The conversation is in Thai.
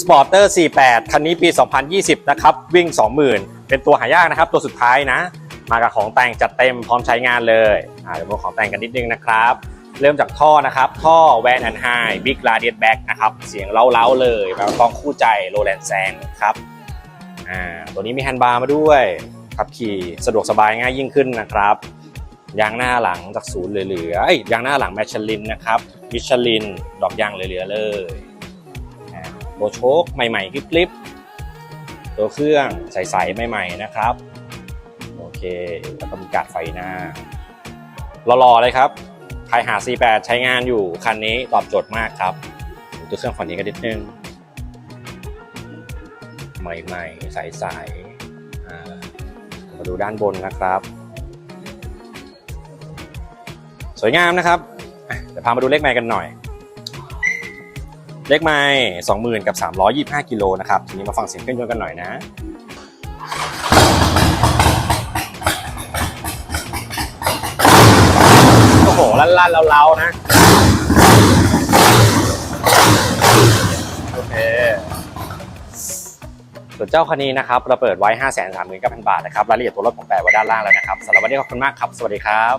Sporter 48 คันนี้ปี 2020 นะครับ วิ่ง 20,000 เป็นตัวหายากนะครับ ตัวสุดท้ายนะ มากับของแต่งจัดเต็มพร้อมใช้งานเลยอ่าเดี๋ยวมาของแต่งกันนิดนึงนะครับ เริ่มจากท่อนะครับ ท่อแวนแอนไฮบิ๊กลาเดียนแบ็กนะครับ เสียงเล้าๆเลยแบบต้องคู่ใจโรแลนแซงครับอ่าตัวนี้มีแฮนด์บาร์มาด้วยขับขี่สะดวกสบายง่ายยิ่งขึ้นนะครับยางหน้าหลังจากศูนย์เหลือๆยางหน้าหลังแมชลินนะครับมิชลินดอกยางเหลือๆเลย ตัวโชคใหม่ๆคลิปๆตัวเครื่องใสๆใหม่ๆนะครับโอเคแล้วก็มีกาดไฟหน้ารอๆเลยครับใครหา C8 ใช้งานอยู่คันนี้ตอบโจทย์มากครับตัวเครื่องฝั่งนี้กันนิดนึงใหม่ๆใสๆมาดูด้านบนนะครับ สวยงามนะครับเดี๋ยวพามาดูเลขไมล์กันหน่อย เลขไมล์20,000กับ325กิโลนะครับ ทีนี้มาฟังเสียงเครื่องยนต์กันหน่อยนะโอ้โหลั่นๆเล้าๆนะ โอเคส่วนเจ้าคันนี้นะครับ เราเปิดไว้ 5 3 9 0 0 0 บาทนะครับ รายละเอียดตัวรถผมแปะไว้ด้านล่างแล้วนะครับสำหรับวันนี้ขอบคุณมากครับ สวัสดีครับ